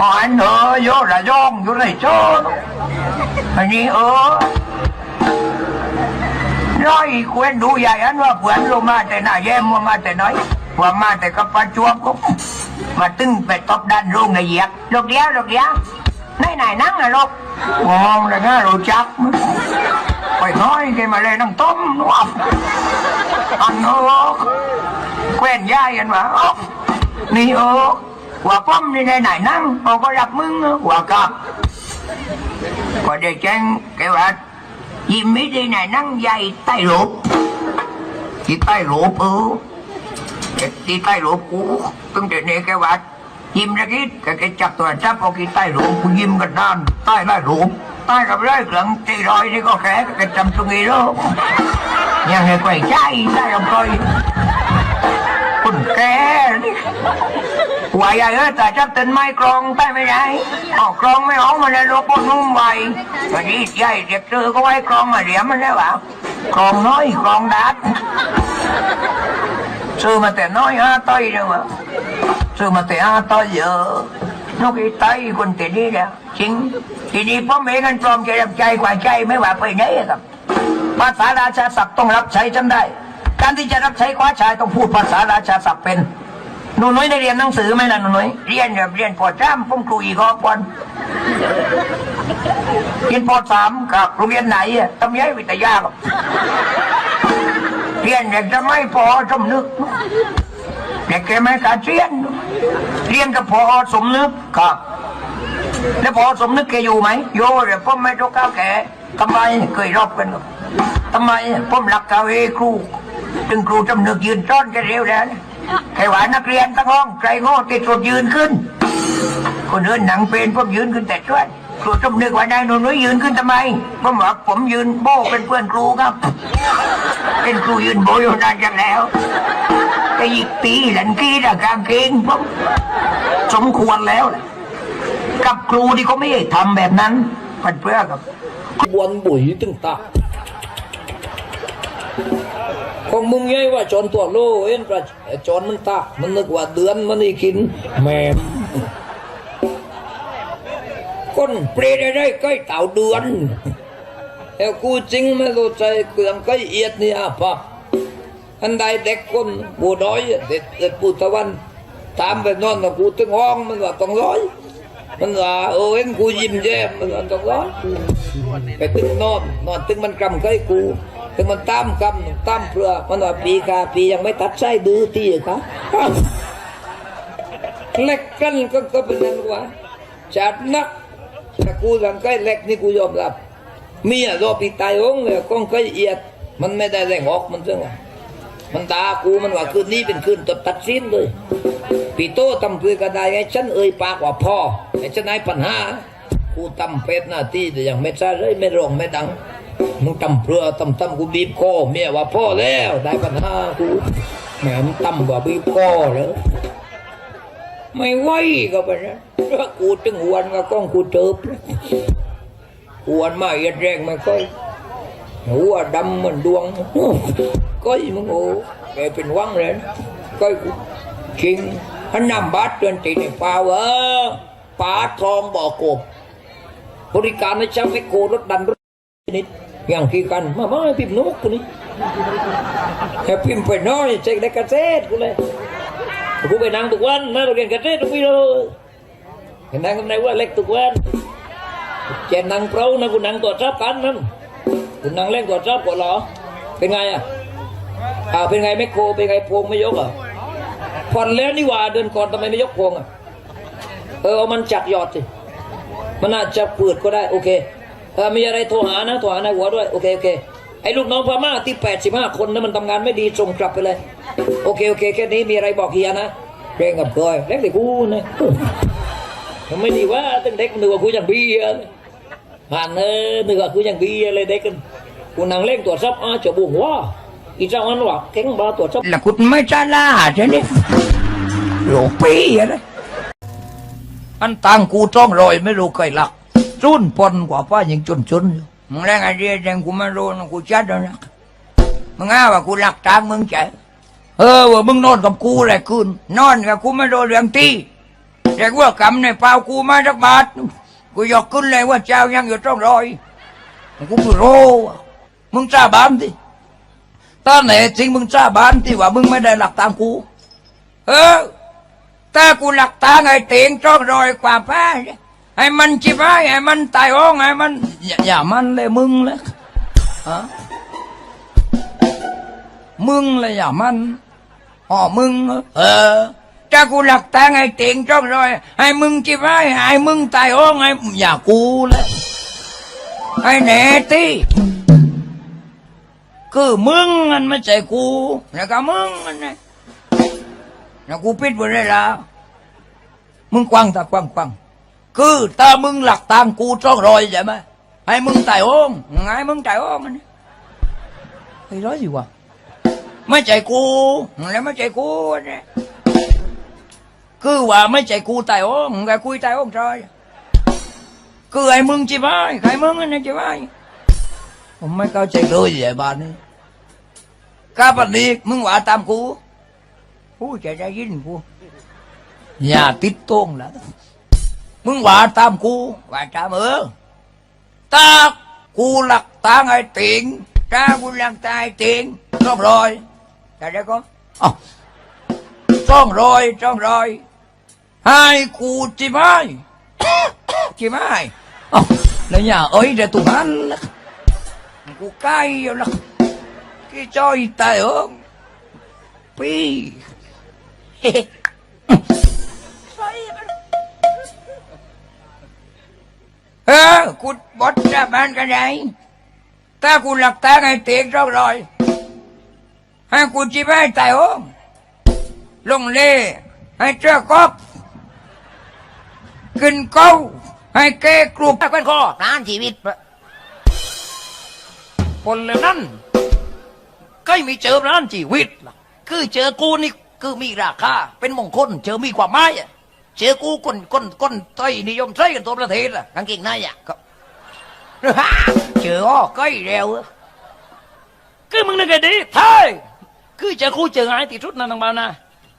อ๋ออันเออโยระยองอยู่ในโจนอันนี้เออร้อยควนดูใหญ่อันว่าเผื่อนลงมาแต่หน้าแย่มว่ามาแต่น้อยว่ามาแต่กับประจ ว่าป้อมนี่ไหนไหนนั่งเอาก็รับมึงว่ากับก็ได้แจ้งแกว่ายิ้มไม่ได้ไหนนั่งใหญ่ใต้หลบที่ใต้หลบเออที่ใต้หลวงกูตั้งแต่นี้แกว่ายิ้มระกิดแกจับตัวจับเอาที่ใต้หลวงกูยิ้มกันนานใต้ได้หลวงใต้กับไร้หลังตีรอยนี่ก็แค่แกจำตรงนี้แล้วยังไงก็ไอ้ใจได้ลำคอยคุณแกนี่ หัวใหญ่เออแต่จับต้นไม้กรองใต้ไม่ได้ออกกรองไม่ออกมันเลยลูกปนุ่มไววันนี้ใหญ่เด็กเจอก็ไว้กรองมาเดี๋ยวมันได้เปล่ากรองน้อยกรองดัดซื้อมาแต่น้อยห้าต้อยเลยวะซื้อมาแต่ห้าต้อยเยอะนกอีต้คนแต่นี้แหละจริงทีนี้พ่อเมย์กันปลอมใจรับใจกว่าใจไม่ว่าไปไหนครับภาษาราชาศัพท์ต้องรับใช้จำได้ การที่จะรับใช้คว้าชายต้องพูดภาษาราชาศัพท์เป็น หนูน้อยได้เรียนหนังสือไหมล่ะหนูน้อยเรียนแบบเรียนปอจ้ามผมครูอีกอบก่อนเรียนปอสามกับโรงเรียนไหนอะตำยัยวิทยาครับเรียนเด็กจะไม่พอสมนึกเด็กแกไม่การเรียน เรียนกับพอสมนึกครับ แล้วพอสมนึกแกอยู่ไหมโยเดี๋ยวผมไม่ต้องก้าวแกทำไมเคยรอบกันทำไมผมรักกาเวครู ถึงครูจำนึกยืนต้อนกันเร็วแล้ว ใครว่านักเรียนทั้งห้องใครโง่ติดสุดยืนขึ้น คนอื่นหนังเป็นผมยืนขึ้นแต่ช่วยครูจำนึกว่านายนูน้ยยืนขึ้นทำไมผมบอกผมยืนโบ้เป็นเพื่อนครูครับ เป็นครูยืนโบอยู่นานจังแล้วแต่อีกปีหลังกี้นะกางเกงผมสมควรแล้วแหละกับครูที่เขาไม่ทำแบบนั้นมันเพื่อกับบวนบุ๋ยตึงตา ของมึงไงว่าจอนตัวโลเอ็นประจอนมันตามันนึกว่าเดือนมันได้กินแม่มคนเปรตได้ใกล้เต่าเดือนแต่กูจริงไม่รู้ใจเกลืองใกล้เอียดนี่อะปะอันใดเด็กคนปูน้อยเด็กเด็กปูตะวันตามไปนอนกับกูตึงห้องมันว่าต้องร้อย มันว่าเออเห็นกูยิ้มแย้มมันว่าต้องร้อยไปตึงนอนนอนตึงมันกำใกล้กู ตึงมันตามกำตามเปลือมันว่าปีกาปียังไม่ตัดไส้ดื้อตีครับเล็กกันก็ก็เป็นนั้นว่าจัดนักแต่กูหลังใกล้เล็กนี่กูยอมรับเมียรอปีตายองเลยก้องใกล้เอียด มันไม่ได้แรงออกมันเรื่องมันด่ากูมันว่าคืนนี้เป็นคืนตัดตัดสินเลยปีโตตำเพื่อกระไดไอ้ฉันเอ่ยปากว่าพ่อไอ้ฉันนายปัญหากูตำเป็ดหน้าที่แต่ยังไม่ใช่เลยไม่ร้องไม่ดัง มึงตำเพื่อตำตำกูบีบคอเมียว่าพ่อแล้วได้ปัญหากูแหมมึงตำว่าบีบคอเลยไม่ไหวก็ไปนะถ้ากูตึงหวนก็ก้องกูเจิบหวนมาเอียดแรงไม่ค่อยหัวดำเหมือนดวงก้อยมึงโอ้แกเป็นวังเลยก้อยกูคิงพันนำบาดเตือนตีในป่าเวอป่าทองบ่อกบ บริการในช่างไม่โกรถดันรถนิด อย่างที่กันมามาให้พิมพ์นกกูนี่แค่พิมพ์ไปน้อยเจ๊ได้กระเซ็ดกูเลยกูไปนั่งทุกวันนะเราเรียนกันเทศทุกวีเลยไปนั่งกันไหนว่าเล็กทุกวันเจนนั่งเปล่านะกูนั่งตัวจับกันนั่นกูนั่งเล่นตัวจับก่อนเหรอเป็นไงอะอ่าเป็นไงไม่โคเป็นไงพวงไม่ยกอะผ่อนแล้วนี่ว่าเดินก่อนทำไมไม่ยกพวงอะเออเอามันจักยอดสิมันอาจจะเปิดก็ได้โอเค มีอะไรโทรหานะโทรหานายหัวด้วยโอเคโอเคไอ้ลูกน้องพม่าที่แปดสิบห้าคนนั้นมันทำงานไม่ดีส่งกลับไปเลย โอเคโอเคแค่นี้มีอะไรบอกเฮียนะเร่งกับกอยเร่งแต่กูนะมันไม่ดีว่าตั้งเด็กนึกว่ากูยังเบียร์ผ่านเออนึกว่ากูยังเบียร์เลยเด็กกันกูนั่งเล่นตัวซับอ้าจะบุงว่าอีเจ้าอันว่าเก่งบ้าตัวซับแล้วคุณไม่จ้าล่าใช่ไหมหลวงปีอะไรอันตังกูต้องรอยไม่รู้ใครหลัก จุนปนกว่าป้ายังจนจนๆอยู่มึงแรงไอเดียแรงกูไม่รู้นะกูจัดแล้วนะมึงอ้าว่ากูหลักตังมึงใจเออว่ามึงนอนกับกูแหละคืนนอนกับกูไม่โดนเรื่องตีแต่ว่ากำในเปล่ากูมาสักบาทกูยกขึ้นเลยว่าเจ้ายังอยู่ตรงรอยกูรู้มึงจ้าบ้านที่ตอนไหนจริงมึงจ้าบ้านที่ว่ามึงไม่ได้หลักตามกู เออถ้ากูหลักตามไอ้เตียงตรงรอยกว่าพ้าเนี่ย ให้มันจิบไให้มันตายห้องให้มันอย่าอย่ามันเลยมึงเลยฮะมึงเลยอย่ามันอ๋อมึงเอออถ้ากูหลักตาไอ้เตียงจ้องรอยให้มึงจิบไว้ให้มึงตายอ้งไอ้อย่ากูเลยไอ้แหน่ที่คือมึงมันไม่ใช่กูแล้วก็มึงมันนะแล้วกูปิดหมดเลยละมึงกวางตากวางกวาง คือถ้ามึงหลักตามกูจ้องรอยใช่ไหมให้มึงตายโอ้งไงมึงตายโอ้งมันไอ้ร้อยสิวะไม่ใจกูแล้วไม่ใจกูเนี่ยคือว่าไม่ใจกูตายโอ้งไงคุยตายโอ้งจอยคือไอ้มึงจีบไอ้ใครมึงนี่จีบไอ้ผมไม่เข้าใจเลยไอ้บ้านนี้ข้าปันนี้มึงว่าตามกูกูจะได้ยินกูอย่าติดตรงแล้ว มึงว่าตามกูว่าตามเออตากูหลักตางไอ้ติงตากูหลักตายติงต้องรอยแต่เดี๋ยวก็อ๋อจ้องรอยจ้องรอยให้กูจีไม่จีไม่อ๋อแล้วอย่าเอ้ยเดี๋ยวตุหันละกูใกล้อยู่ละกี่จอยตายเอิงปี เออกูบดจะบ้านกันไหนถ้ากูหลักตาไงเตียงจ้องรอยให้กูจีบให้ตายโองลงเล่ให้เจ้ากบขึ้นเก้าให้แกกรุบตะกันคอร้านชีวิตคนเหล่านั้นก็มีเจอร้านชีวิตคือเจอกูนี่คือมีราคาเป็นมงคลเจอมีความหมายอะ เจอกูคนคนคนไทยนิยมใช้กันตัวประเทศล่ะกางเกงในอะก็เจออ้อใกล้แล้วอะคือมึงนึกไงดีไทยคือเจอกูเจอไงที่สุดนะนางบ่าวนะ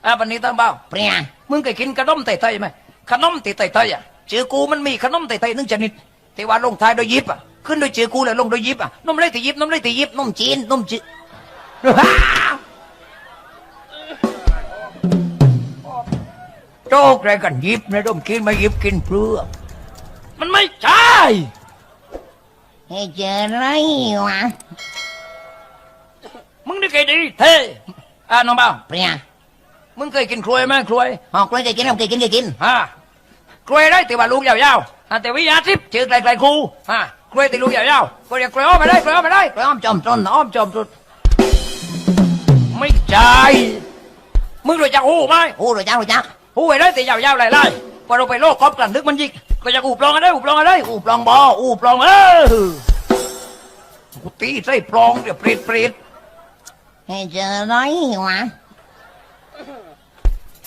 อะวันนี้ตั้งเบ้าเปรี้ยมึงเคยกินขนมไต่ๆไหมขนมไต่ๆอะเจอกูมันมีขนมไต่ๆหนึ่งชนิดที่ว่าลงท้ายโดวยยิบอะขึ้นโดวยเจอกูแล้วลงโดวยยิบอะนมเลยตียิบนมเลยตียิบนมจีนนมจีน โจกอะไรกันยิบนะนมกินมายิบกินเปลือกมันไม่ใช่ ให้เจออะไรวะมึงนี่เคยดีเท่อะน้องเบาเปรี้ยมึงเคยกินกล้วยไหมกล้วยหอกเลยเคยกินเอาเคยกินเคยกินฮะกล้วยได้แต่ว่าลูกยาวๆอะแต่วิยาทิพย์ชื่อไกลๆครูฮะกล้วยแต่ลูกยาวๆก็เรียกกล้วยอ้อมมาได้กล้วยอ้อมมาได้พร้อมจอมต้นอ้อมจอมสุดไม่ใช่ มึงรู้จักหูไหม โอ้รู้จักรู้จัก หูไอ้ได้แต่ยาวๆหลายๆพอเราไปโลกครอบกันนึกมันยิกก็จะอูปลองกันได้อูปลองกันได้อูปลองบออูปลองเออกูตีใส่ปลองเดี๋ยวเปรตเปรตให้เจออะไรวะ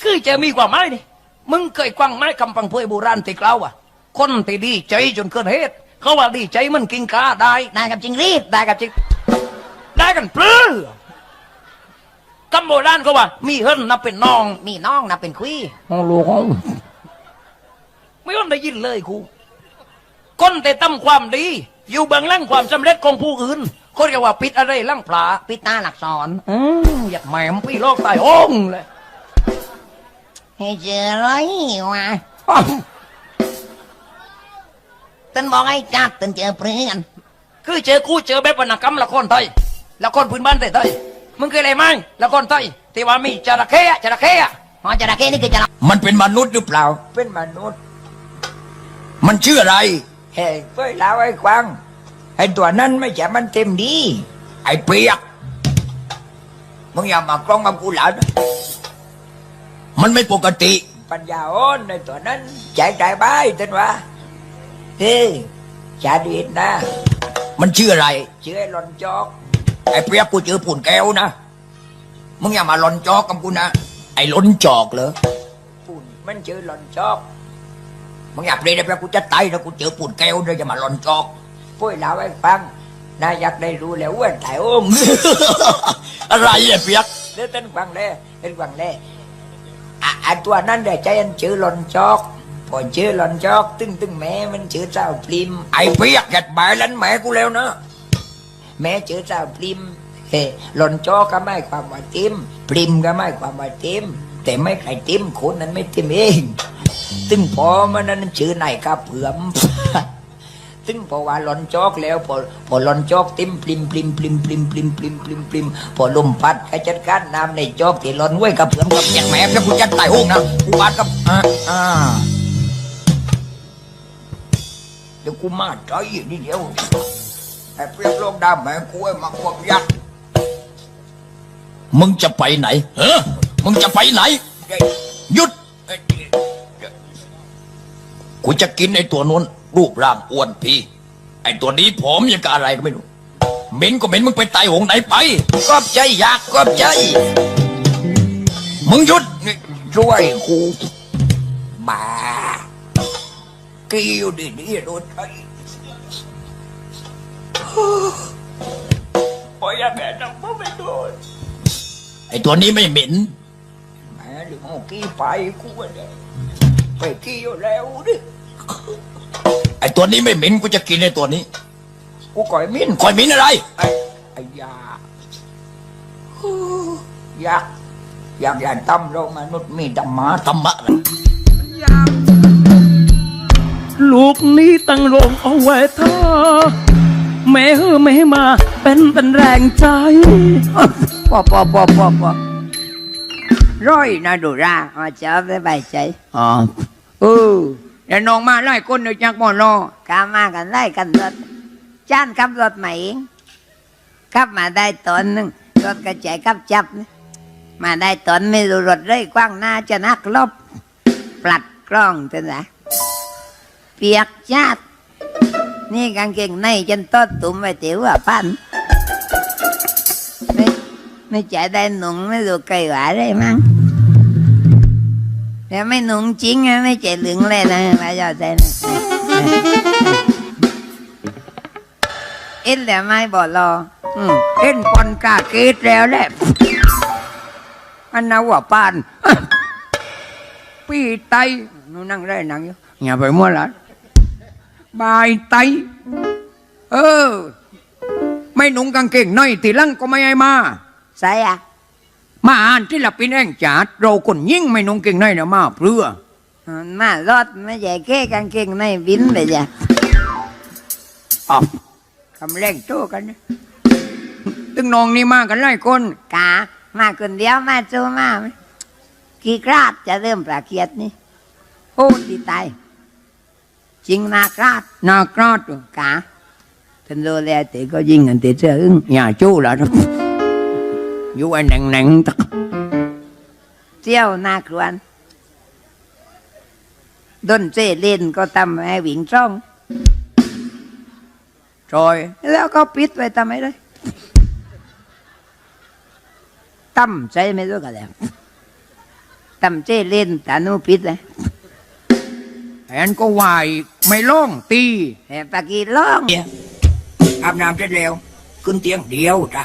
คือจะมีกว่าไม้นี่มึงเคยกวางไม้คำพังเพยโบราณติกเล่าอะ คนที่ดีใจจนเกินเหตุเขาว่าดีใจมันกินกาได้ได้กับจริงรีบได้กับจริงได้กันปลื้อ คำโบราณเขาว่า มีเฮิรนนับเป็นน้องมีน้องนะเป็นคุยห้องลูกห้องไม่ต้องได้ยินเลยครูคนแต่ทำความดี อยู่เบื้องหล่างความสำเร็จของผู้อื่นคนจะว่าปิดอะไรหล่างปลาปิดตาหลักสอนอืมอยากแหมมพี่โลกตายโองเลยให้เจออะไรวะตันบอกให้จัดตันเจอเพื่อนคือเจอคู่เจอแบบวรรณกรรมละครไทยละครพื้นบ้านไทยๆ มึงเคยอะไรไหมละครไทยที่ว่ามีจระเข้อะจระเข้อะหอจระเข้นี่คือจระมันเป็นมนุษย์หรือเปล่า เป็นมนุษย์ มันชื่ออะไรเฮ้ยเฟ้ยลาวไอ้กวางไอ้ตัวนั้นไม่ใช่มันเต็มดี ไอ้เปียกมึงอย่ามากล้องกับกูหลานมันไม่ปกติ ปัญญาอ่อนในตัวนั้นใจใจบ้ายท่านวะเฮ้ยชาดีดนะ มันชื่ออะไร ชื่อไอ้หลอนจอก ไอ้เปียกกูเจอปุ่นแก้วนะ มึงอย่ามาหลอนจอกกับกูนะ ไอ้หลอนจอกเหรอปุ่นมันเจอหลอนจอก มึงอยากเรียนได้แล้วกูจะตายแล้วกูเจอปุ่นแก้วเลยจะมาหลอนจอกพูดเล่าให้ฟังนายอยากได้รู้แล้วว่าถ่ายองค์อะไรอะเปียกเล่นเต้นฟังแล่เต้นฟังแล่อะอะตัวนั้นเดี๋ยวใจอันชื่อหลอนจอกพอชื่อหลอนจอก ตึงตึงแม่มันชื่อเจ้าพริมไอ้เปียกแกดบายลันแม่กูแล้วนะ แม่ชื่อเจ้าพริมเฮ้หลอนจอกก็ไม่ความว่าติมพริมก็ไม่ความว่าติมแต่ไม่ใครติมคนนั้นไม่ติมเองตึงพอมันนั้นชื่อนายกับเผื่อมตึงพอว่าหลอนจอกแล้วพอพอหลอนจอกติมปลิมปลิมปลิมปลิมปลิมปลิมปลิมปลิมพอลมพัดก็จัดการน้ำในจอกที่หลอนไว้กับเผื่อมกับอย่างแม่แล้วกูจัดตายห้องนะกูบาดกับอ่าอ่าเดี๋ยวกูมาใจนิดเดียว ไอ้เปรียบโลกดำแม่กูไอ้มาควบยักษ์มึงจะไปไหนเฮ้มึงจะไปไหนเด็กหยุดเด็กกูจะกินไอ้ตัวนู้น รูปร่างอ้วนพีไอ้ตัวนี้ผอมยังกับอะไรก็ไม่รู้เหม็นก็เหม็นมึงไปตายหงไหนไปกอบใจอยากกอบใจ มึงหยุดนี่ช่วยกูบ้ากิ้วดีดีๆโดนใจ พอยังแม่ทำก็ไม่โดนไอ้ตัวนี้ไม่เหม็นแม่หรือเอากี้ไปกูว่าเดี๋ยวไปกี้อยู่แล้วดิไอ้ตัวนี้ไม่เหม็นกูจะกินไอ้ตัวนี้ กูก่อยมิ้นคอยเหม็นอะไร ไอ้ไอ้ยาอยากอยากอยากตั้มโลกมนุษย์มีธรรมะธรรมะอะไรลูกนี้ตั้งโรงเอาไว้ท่า แม่เฮอแม่มา เป็นเป็นแรงใจ ปอปอปอปอปอร้อยนะดูราอ๋อเจ้าสบายใจอ๋อเออเดี๋ยวน้องมาไล่คนเดียวจากมอนอกามากันไล่กันรถจ้านขับรถมาเองขับมาได้ตอนหนึ่งรถกระจายขับจับนะมาได้ตอนไม่รู้รถเลยกว้างหน้าจะนักลบ ปลัดกล้องจังนะเปียกชาด นี่กางเกงในจนต้นตุ้มไปเตี๋ยวอะพันไม่ไม่ใจได้หนุ่งไม่รู้ไกลหวาได้มั้งแต่ไม่หนุ่งจริงอะไม่ใจเหลืองเลยนะมาจอดใจนะเอ็นแต่ไม่บอกรอเอ็นปนกาเกตแล้วแหละอันนาว่าปาน ปีไตนูนั่งได้นั่งอยู่อย่าไปมั่วละ บายไต เออ ไม่หนุ่งกางเกงในตีลังก็ไม่ให้มา ใส่อะมาอ่านที่ละปินแองจาดเราคนยิ่งไม่นุ่งเก่งในเนี่ยมาเพื่อมารอดไม่ใช่แค่กางเกงในบินไปจ้ะอ๋อคำแรงโตกันนะตึงน้องนี่มากันหลายคนกามาคนเดียวมาโจมากี่กราดจะเริ่มประเกียดนี่โอ้ดีตาย chính na cát na cát cả. Thành rồi là thì có duyên anh thì sẽ nhà chú là đó chú anh nặng nặng thật. Tiêu na cuốn, đôn chế lên có tầm hai e biển trong. Rồi แล้วก็ปิดไปทำไมได้ตั้มใจไม่รู้กันแล้วตั้มใจเล่นแต่นู้ปิดเลยอันก็วาย ไม่ล่องตีแต่ปากีร้องอาบน้ำเสร็จแล้ว ขึ้นเตียงเดียวจ้ะ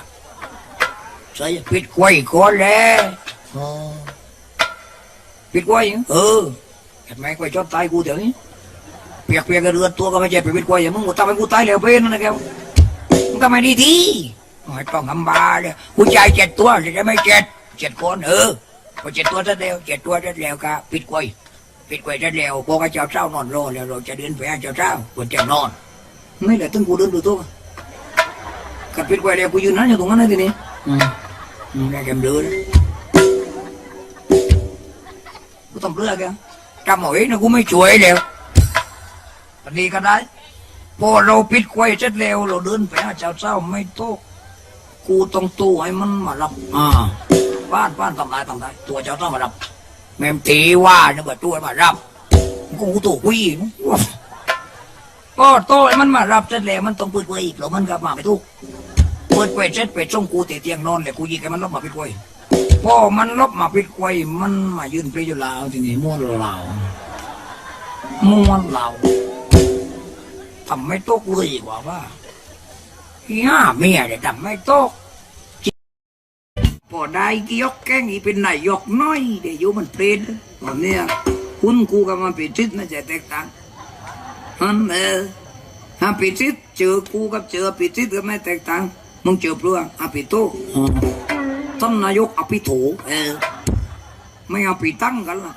ใส่ปิดกล้วยก่อนแล้วอ๋อปิดกล้วยเออเห็นไหมกล้วยชอบตายกูเดี๋ยวนี้เปียกเปียกกระเรือนตัวก็ไม่ใช่ไปปิดกล้วยอย่างมึงกูทำให้กูตายแล้วเป็นนะแกวมึงทำไมดีทีไม่ต้องทำบาเลยกูจ่ายเจ็ดตัวจะไม่เจ็ดเจ็ดคนเออพอเจ็ดตัวเสร็จแล้วเจ็ดตัวเสร็จแล้วก็ปิดกล้วย ปิดกล้วยเสร็จแล้วพวกเจ้าเจ้านอนรอแล้วเราจะเดินไปหาเจ้าเจ้าควรจะนอนไม่เหลือตึงกูเดินดูตัวกับปิดไว้แล้วกูยืนนั่นอยู่ตรงนั้นนะทีนี้อืมอืมได้แกมเดือนะกูต้องเลือกแกจำเอาไว้นะกูไม่ช่วยแล้วตอนนี้ก็ได้พอเราปิดไว้เสร็จแล้วเราเดินไปหาเจ้าเจ้าไม่โตะกูต้องตู้ให้มันมารับอ่าบ้านบ้านทำได้ทำได้ตัวเจ้าเจ้ามารับ แม่มตีว่านึกว่าตัวมารับ กูตัวกุยนะก็โต้มันมารับเสร็จแล้วมันต้องเปิดไว้อีกแล้วมันก็มาไม่ถูกเปิดไว้เสร็จไปส่งกูเตะเตียงนอนเลยกูยิงให้มันลบมาปิดไว้พอมันลบมาปิดไว้มันมายืนเปรย์อยู่ลาวทีนี้ม้วนลาวม้วนลาวทำไม่ตกเลยกว่าว่าย่าเมียเนี่ยทำไม่ตก พอได้กี่ยกแกงอีเป็นนายกน้อยเดี๋ยวยมันเปลี่ยนวันนี้คุณกูกับมันป็นทิศน่าจะแตกต่างฮันเออฮาปิดทิศเจอกูกับเจอปิดทิศก็ไม่แตกต่างมึงเจอเปลือกอาปิโตท่านนายกอภิโถเออไม่เอาปิตั้งกันละ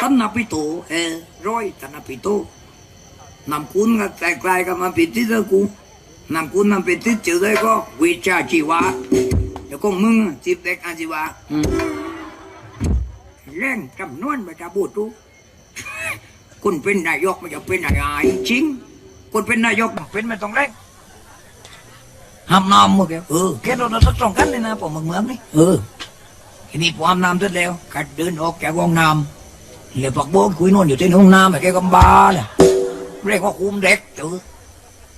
ท่านอภิโถเออร้อยท่านอภิโตนำคุณก็แตกลายกับมาปิดทิศแล้วกูนำคุณนำปิดทิศเจอได้ก็วิชาชีวะ เดี๋ยวก็มึงจีบเด็กอาชีวะอืมแรงจำนวนมาจะบูดรู้คุณเป็นนายกไม่จะเป็นอะไรจริงคุณเป็นนายกเป็นไม่ต้องแรงห้ามน้ำมึงแกเออแกเราต้องส่งกันเลยนะผมมึงเมืองนี่เออทีนี้พอห้ามน้ำเสร็จแล้วกัดเดินออกจากห้องน้ำเหลือปักโบกคุยนอนอยู่ที่ห้องน้ำไอ้แกก็บ้าเลยเรียกว่าคุมเด็กเออ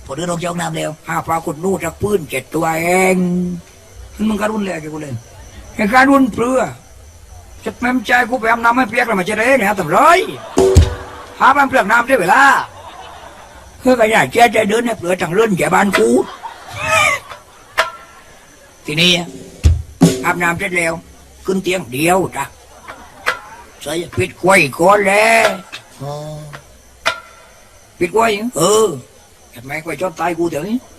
พอเดินออกจากห้องน้ำแล้วหาปลาขุดนู่จากปืนเจ็ดตัวเอง มึงการุนเลยแกกูเล่นแกการุนเปลือจะแม่มใจกูไปอาบน้ำไม่เปียกแล้วมันจะได้เนี่ยทำไรหาบ้านเปลือกน้ำได้เวลาเพื่อก็อยากแก้ใจเดินให้เปลือกทางเลื่อนแก่บ้านกูทีนี้อาบน้ำเสร็จแล้ว ขึ้นเตียงเดียวจ้ะใส่ปิดกล้วยก่อนแล้วปิดกล้วยเออทำไมกล้วยชอบตายกูเดี๋ยวนี้เ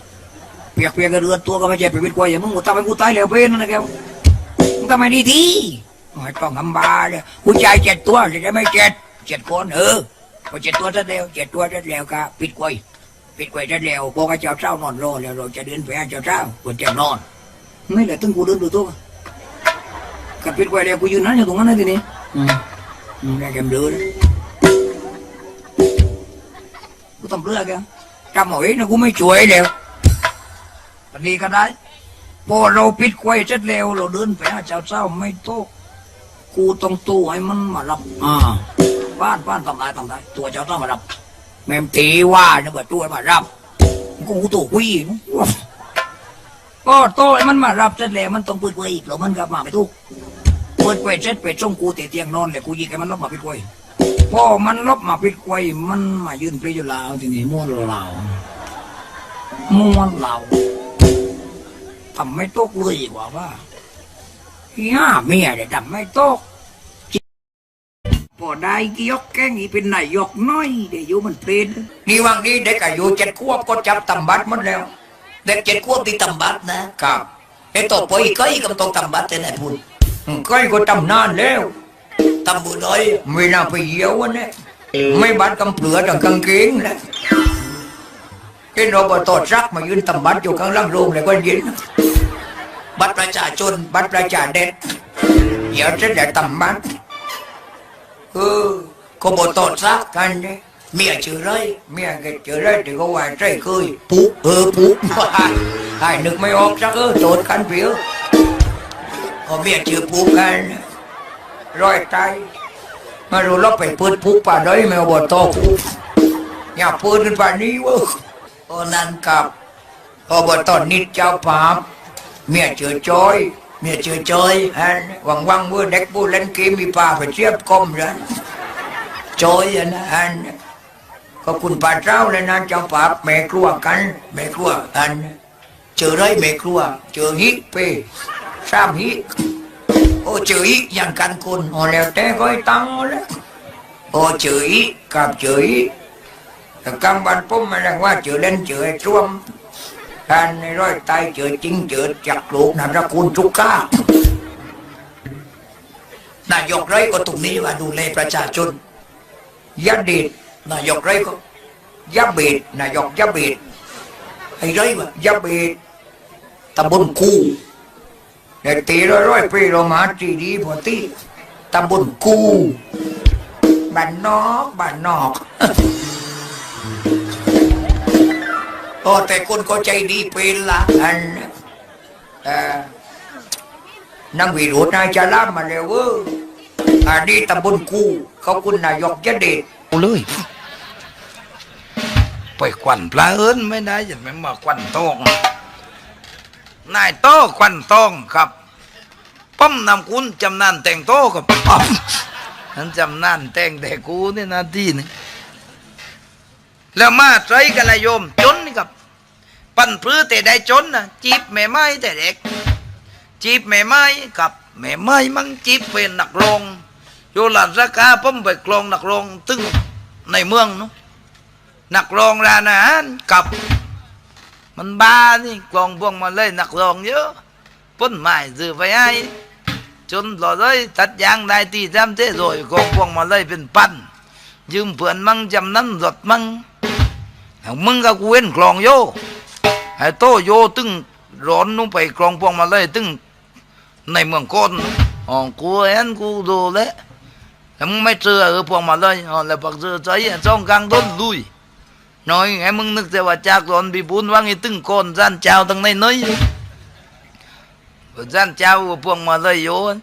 ปียกเปียกกระเรือนตัวก็ไม่ใช่ไปปิดกล้วยอย่างมึงกูทำให้กูตายแล้วเป็นนะแกวมึงทำไมดีทีไม่ต้องทำบาเลยกูจ่ายเจ็ดตัวจะไม่เจ็ดเจ็ดคนเออพอเจ็ดตัวจะเร็วเจ็ดตัวจะเร็วก็ปิดกวยปิดกวยจะเร็วบอกให้เจ้าเจ้านอนรอแล้วเราจะเดินไปหาเจ้าเจ้าควรจะนอน ไม่เลยตึงกูเดินดูตัวกับปิดกวยแล้วกูยืนนั่นอยู่ตรงนั้นเลยทีนี้อืมแกแกมเดินกูทำเรื่องแกจำเอาไว้นะกูไม่ช่วยแล้ว อนนี้ก็ได้ พอเราปิดกล้วยเสร็จแล้วเราเดินไปหาเจ้าเจ้าไม่โตะกูต้องตู้ให้มันมารับอ่าบ้านบ้านทำได้ทำได้ตัวเจ้าต้องมารับ แม่มตีว่าเนี่ยว่าตัวมารับกูตัวคุยก็โตไอ้มันมารับเสร็จแล้วมันต้องเปิดเผยอีกแล้วมันกลับมาไม่ถูกเปิดเผยเสร็จไปส่งกูเตีเตียงนอนเลยกูยิงให้มันลบมาปิดกวยพอมันลบมาปิดกวยมันมายืนเปรย์อยู่ลาวทีนี้ม้วนลาวม้วนลาว ทำไม่ตกเลยกว่าว่าย่าเมียเนี่ยทำไม่ตกพอได้กี่ยกแกงอีเป็นนายกน้อยเดี๋ยวอยู่มันเปลี่ยนนี่วังนี้เด็กอายุเจ็ดขวบก็จับตำบัดหมดแล้ว เด็กเจ็ดขวบที่ตำบัดนะครับไอ้ต่อไปก็อีกกับต้องตำบัดแต่ไหนพูดอืมก้อยก็ตำนานแล้วตำบุญน้อยไม่น่าไปเยี่ยววันนี้ไม่บัดกำเปลือดังกางเกงแล้วเห็นเราบตอดซักมายืนตำบัดอยู่ข้างล่างโรงเลยก็ยิน บัตรประชาชนบัดประจาเด็ดเดี๋ยวจะได้ตำบัดเออก็บตอดซักกันเนี่ยเมียชื่อไรเมียแกเจอได้ที่เขาว่าใจเคยปุ๊เออปุ๊ไอ้นึกไม่ออกสักเออโจทย์กันเปล่าก็เมียชื่อปุ๊กันร้อยใจมารู้ลบไปเปิดปุ๊ป่าด้อยไม่เอาบทโตกูอย่าเปิดกันป่านนี้เวะโอ้นั่นกับอบตนิดเจ้าปาม เมียเจอจอย เมียชื่อจอยอันวังวังเมื่อเด็กบูเล่นเกมมีป่าไปเชียบกลมรันจอยอะนะอันก็คุณป่าเจ้าเลยนะเจ้าปาแม่ครัวกันแม่ครัวอันชื่อไรแม่ครัว เจอฮิเปสามฮิโอ้ชื่ออีกอย่างกันคนอ๋อแล้วแต่ก็ให้ตังเอาแล้วโอ้ชื่ออีกกับเจอฮิแต่กำบันปุ่มมาแล้วว่าเจอเล่นเจอไอ้ช่วม อันในร้อยตายเจอจริงเจอจักลูกนามสกุลทุกข้านายกไรก็ตรงนี้ว่าดูแลประชาชนยะดีดนายกไรก็ยะบีดนายกยะบีดไอ้ไรวะยะบีดตำบลคู่เด็กตีร้อยร้อยปีเรามาตีดีพอตีตำบลกูบ้านนอกบ้านนอก โอ้แต่คนก็ใจดีเป็นละอันเอ่อนังวิโรจน์นายจะล่ามมาแล้วเว้ยอันนี้ตำบลกูเขาคุณนายกยะเดชเลยไปควันปลาเอิญไม่ได้จะไม่มาควันตองนายโตควันตองครับป้อมนำคุณจำนานแต่งโตกับป้อมนั้นจำนานแต่งแต่กูนี่นาทีนี่ แล้วมาใจกันละโยมจนกับ ปั่นพื้แต่ได้จนนะจีบแม่ไม้แต่เด็ก จีบแม่ไม้กับแม่ไม้มั่งจีบเป็นนักร้องอยู่หลานสกาผมไปกลองนักร้องตึงในเมืองเนาะนักร้องร้านอาหารกับ มันบ้านี่กลองพวงมาเลยนักร้องเยอะพ้นไม้ซื้อไปให้จนหล่อเลยตัดยางได้ตีจำเท่โดยกลองพวงมาเลยเป็นพันยืมเพื่อนมั่งจำนั้นรถมั่ง มึงก็กูเว้นกลองโยไอ้โตโยตึงร้อนนุ่งไปกลองพวงมาเลยตึงในเมืองโคนอ๋อกูเห็นกูดูแล้วแต่มึงไม่เจอเออพวงมาเลยอ๋อแล้วปักเจอใจอะจ้องกลางต้นลุยน้อยไงมึงนึกแต่ว่าจากตอนปีบุญว่าไงตึงโกนจันเจ้าตั้งในน้อยจันเจ้าพวงมาเลยโยน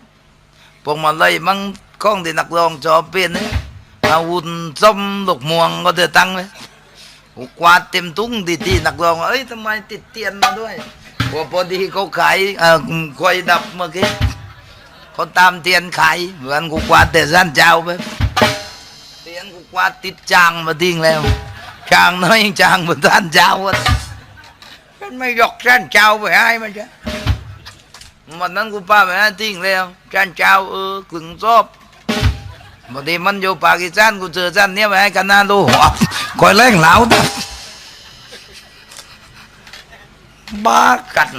พวงมาเลยมังก้องที่นักรองจอบเป็นเนี่ยอาวุธส้มดอกม่วงก็เดือตั้งเลย กูกวาดเต็มทุ่งดีที่นักร้องเอ้ยทำไมติดเตียนมาด้วยพอพอดีเขาขายเอ่อควยดับเมื่อกี้เขาตามเตียนขายเหมือนกูกวาดแต่สั้นเจ้าไปเตียนกูกวาดติดจางมาทิ้งแล้วจางน้อยจางบนสันเจ้าฉันไม่ยกสั้นเจ้าไปให้มันจ้ะวันนั้นกูป้าไปทิ้งแล้วสั้นเจ้าเออกลึงซอบ บางทีมันอยู่ปากีสถานกูเจอจันเนี่ยไปให้กันหน้าดูคอยเล่งเหลาตบ้ากัน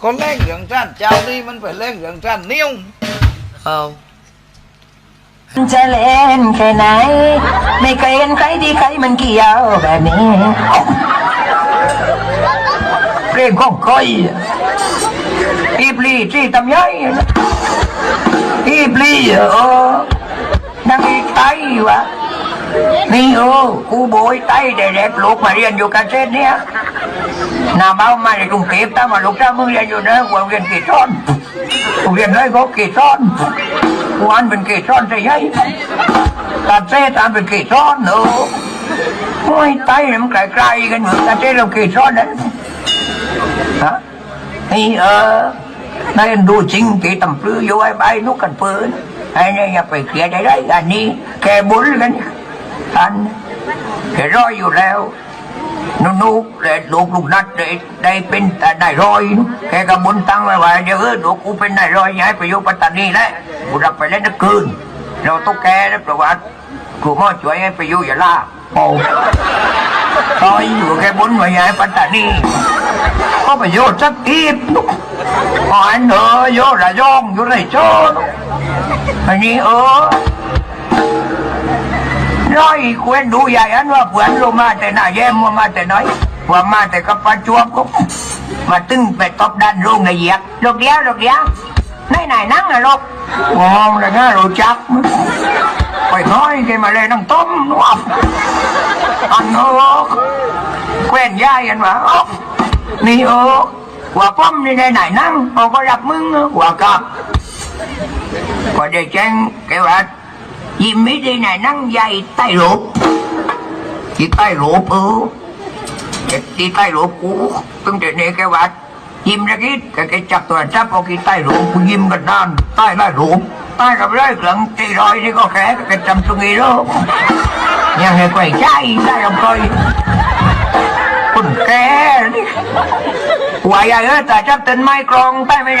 ก็เล่งเรื่องจันเจ้าดีมันไปเล่งเรื่องจันนิ่วเอาจะเล่นแค่ไหน ไม่เคยเห็นใครดีใครมันเกี่ยวแบบนี้เรื่องขอก้อยอีบลีที่ำย่อยอีบลีเออ นางอีไตวะนี่เออกูโบยไตแต่เด็กลูกมาเรียนอยู่กันเส้นเนี้ยหน้าเบ้ามาในกรุงเทพตั้งมาลูกเจ้ามึงเรียนอยู่นะกูเรียนกี่ต้นกูเรียนเลยก็กี่ต้นกูอ่านเป็นกี่ต้นใช่ไหมตัดเส้นตามเป็นกี่ต้นเนอะโอ้ยไตเนี่ยมันไกลๆกันเหมือนตัดเส้นเรากี่ต้นนั้นฮะนี่เออนายดูจริงกี่ตำปลืออยู่ไอ้ใบนุกกันปืน ไอ้เนี่ยอย่าไปเคลียร์ได้ไรอันนี้แกบุญกันอันแกรอยอยู่แล้วนุนุกเลยลูกลูกนัดได้ได้เป็นแต่ได้รอย แกก็บุญตั้งไว้ว่าเดี๋ยวเออลูกกูเป็นได้รอยย้ายไปอยู่ปัตตานีแล้วกูรับไปเล่นนักคืน เราต้องแกนะประวัติกูมอช่วยให้ไปอยู่อย่าล่าโอ้ รอยอยู่แกบุญไว้ย้ายปัตตานีก็ไปอยู่สักทีนุกอ๋ออันเอออยู่ระยองอยู่ไรโจนอันนี้เออร้อยควนดูใหญ่อันว่าเพื่อนลงมาแต่หน้าแย่มมาแต่น้อยว่ามาแต่กับประจวบก็มาตึงไปตบดันรุ่งในเหยียกลูกเดียวลูกเดียว ไหนไหนนั่งอะลูกมองเลยนะรู้จักมั้ยไปน้อยแกมาเลยนั่งต้มนวบอันโอ้แควนย่ายอันว่าอ๊อกนี่โอ้ว่ ยิ้มไม่ได้ไหนนั่งใหญ่ใต้รบที่ใต้รบเออที่ใต้รบกูตั้งแต่นี้แกว่ายิ้มระคิดแกแกจับตัวจับเอาคีใต้รบกูยิ้มกันนานใต้ได้หลุมใต้กับไรหลังตีรอยนี่ก็แค่แกจำตรงนี้แล้วยังไงก็ไอ้ใจได้ลำคอยคนแกนี่ว่าใหญ่เออแต่จับต้นไม้กรองใต้ไม่ได้